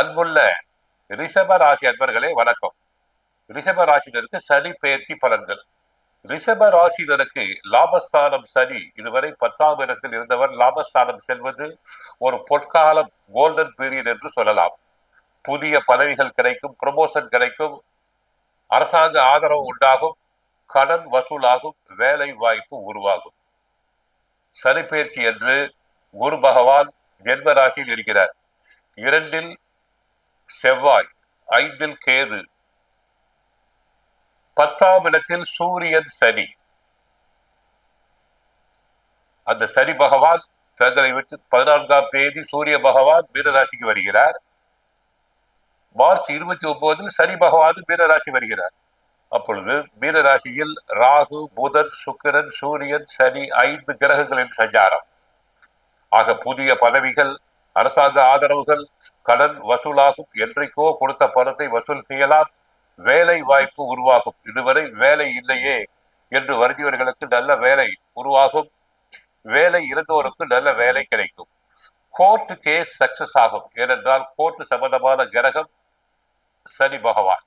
அன்புள்ள ரிஷப ராசி அன்பர்களே வணக்கம். ரிஷப ராசினருக்கு சனி பெயர்ச்சி பலன்கள். ரிஷப ராசினருக்கு லாபஸ்தானம் சனி. இதுவரை பத்தாம் இடத்தில் இருந்தவர் லாபஸ்தானம் செல்வது ஒரு பொற்காலம் கோல்டன் பீரியட் என்று சொல்லலாம். புதிய பதவிகள் கிடைக்கும் ப்ரமோஷன் கிடைக்கும் அரசாங்க ஆதரவு உண்டாகும் கடன் வசூலாகும் வேலை வாய்ப்பு உருவாகும். சனி பயிற்சி என்று குரு பகவான் ஜென்ம ராசியில் இருக்கிறார். இரண்டில் செவ்வாய் ஐந்தில் கேது. பத்தாம் இடத்தில் சூரியன் சனி. அந்த சனி பகவான் தங்களை விட்டு பதினான்காம் தேதி சூரிய பகவான் மீனராசிக்கு வருகிறார். மார்ச் இருபத்தி ஒன்பதில் சனி பகவான் மீனராசி வருகிறார். அப்பொழுது மீனராசியில் ராகு புதன் சுக்கிரன் சூரியன் சனி ஐந்து கிரகங்களின் சஞ்சாரம். ஆக புதிய பதவிகள் அரசாங்க ஆதரவுகள் கடன் வசூலாகும் என்றைக்கோ கொடுத்த பணத்தை வசூல் செய்யலாம். வேலை வாய்ப்பு உருவாகும். இதுவரை வேலை இல்லையே என்று வருந்தியவர்களுக்கு நல்ல வேலை உருவாகும். வேலை இருந்தோருக்கு நல்ல வேலை கிடைக்கும். கோர்ட் கேஸ் சக்சஸ் ஆகும். ஏனென்றால் கோர்ட் சம்பந்தமான கிரகம் சனி பகவான்.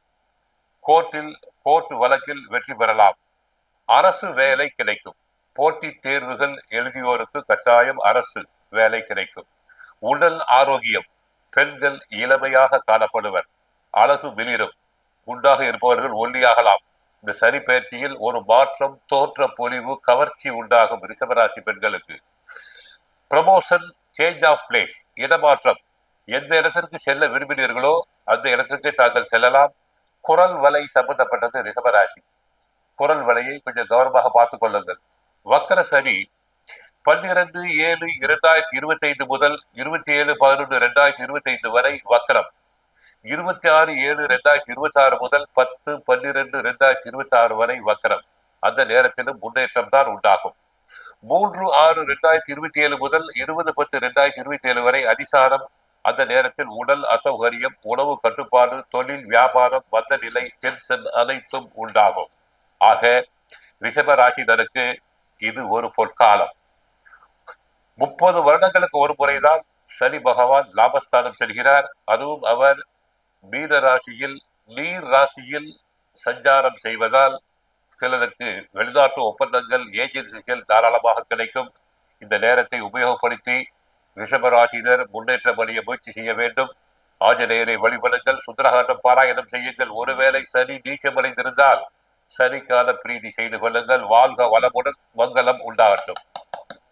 கோர்ட்டில் கோர்ட் வழக்கில் வெற்றி பெறலாம். அரசு வேலை கிடைக்கும். போட்டித் தேர்வுகள் எழுதியோருக்கு கட்டாயம் அரசு வேலை கிடைக்கும். உடல் ஆரோக்கியம். பெண்கள் இளமையாக காணப்படுவர். அழகு வெளிரும். குண்டாக இருப்பவர்கள் ஒல்லியாகலாம். இந்த சனி பயிற்சியில் ஒரு மாற்றம் தோற்ற பொலிவு கவர்ச்சி உண்டாகும் ரிஷபராசி பெண்களுக்கு. ப்ரமோஷன் சேஞ்ச் ஆஃப் பிளேஸ் இடமாற்றம். எந்த இடத்திற்கு செல்ல விரும்பினீர்களோ அந்த இடத்திற்கு தாங்கள் செல்லலாம். குரல் வலை சம்பந்தப்பட்டது ரிஷபராசி. குரல் வலையை கொஞ்சம் கவனமாக பார்த்துக் கொள்ளுங்கள். வக்கர சனி பன்னிரண்டு ஏழு இரண்டாயிரத்தி இருபத்தி ஐந்து முதல் இருபத்தி ஏழு பதினொன்று இரண்டாயிரத்தி இருபத்தி ஐந்து வரை வக்கரம். இருபத்தி ஆறு ஏழு ரெண்டாயிரத்தி இருபத்தி ஆறு முதல் பத்து பன்னிரெண்டு ரெண்டாயிரத்தி இருபத்தி ஆறு வரை வக்கரம். அந்த நேரத்திலும் முன்னேற்றம் தான் உண்டாகும். மூன்று ஆறு ரெண்டாயிரத்தி இருபத்தி ஏழு முதல் இருபது பத்து ரெண்டாயிரத்தி இருபத்தி ஏழு வரை அதிசாரம். அந்த நேரத்தில் உடல் அசௌகரியம் உணவு கட்டுப்பாடு தொழில் வியாபாரம் மந்த நிலை டென்ஷன் அனைத்தும் உண்டாகும். ஆக ரிஷப ராசினருக்கு இது ஒரு பொற்காலம். முப்பது வருடங்களுக்கு ஒரு முறைதான் சனி பகவான் லாபஸ்தானம் செல்கிறார். அதுவும் அவர் மீன ராசியில் நீர் ராசியில் சஞ்சாரம் செய்வதால் சிலருக்கு வெளிநாட்டு ஒப்பந்தங்கள் ஏஜென்சிகள் தாராளமாக கிடைக்கும். இந்த நேரத்தை உபயோகப்படுத்தி ரிஷபராசினர் முன்னேற்றம் அடைய முயற்சி செய்ய வேண்டும். ஆஞ்சநேயரை வழிபடுங்கள் சுந்தரகாண்டம் பாராயணம் செய்யுங்கள். ஒருவேளை சனி நீச்சமடைந்திருந்தால் சனிக்கான பிரீதி செய்து கொள்ளுங்கள். வாழ்க வளமுடன் மங்களம் உண்டாகட்டும்.